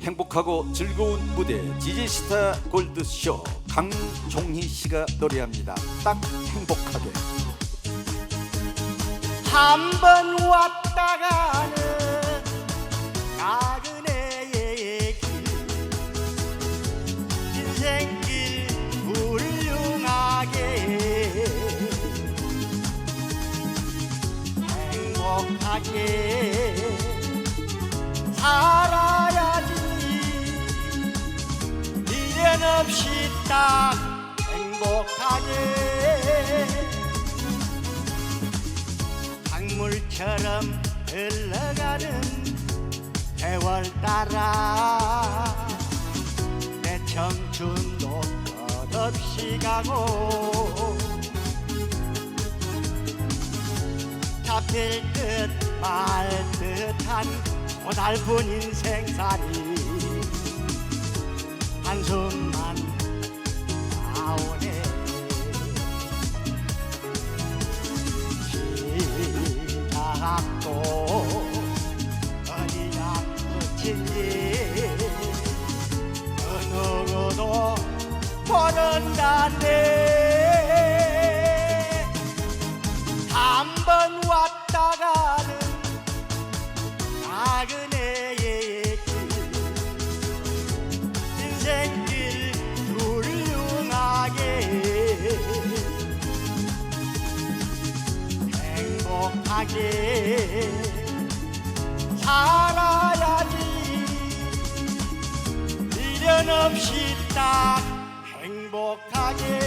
행복하고 즐거운 무대 지지스타 골드쇼 강종희 씨가 노래합니다. 딱 행복하게. 한 번 왔다 가는 나그네의 길 인생길 훌륭하게 행복하게 살 없이 딱 행복하게. 강물처럼 흘러가는 세월 따라 내 청춘도 끝없이 가고 잡힐 듯 말 듯한 고달픈 인생살이 모른다네. 한번 왔다 가는 나그네의 길 인생길 훌륭하게 행복하게 살아야지. 미련 없이 딱 행복하게.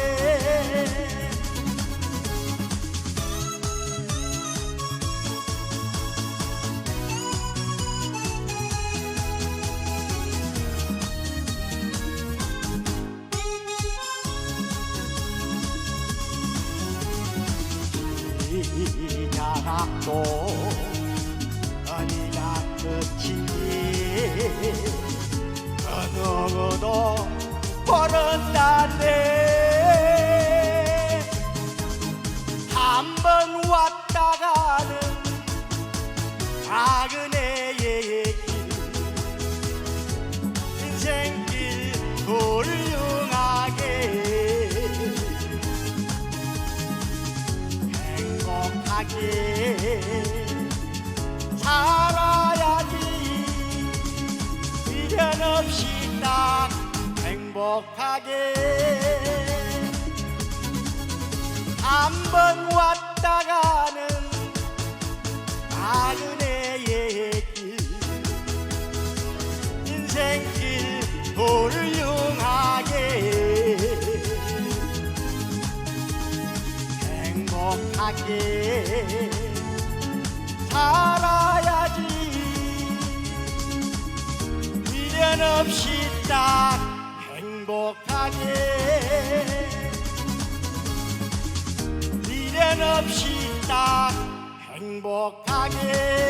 시작도 어디가 끝인지 어느 누구도 모른다네. 한 번 왔다 가는 나그네의 길 인생길 훌륭하게 행복하게 살아야지. 미련 없이 딱 행복하게 한번 왔다 가는 나그네의 길 인생길 훌륭하게 행복하게 살아야지. 미련 없이 딱 행복하게. 미련 없이 딱 행복하게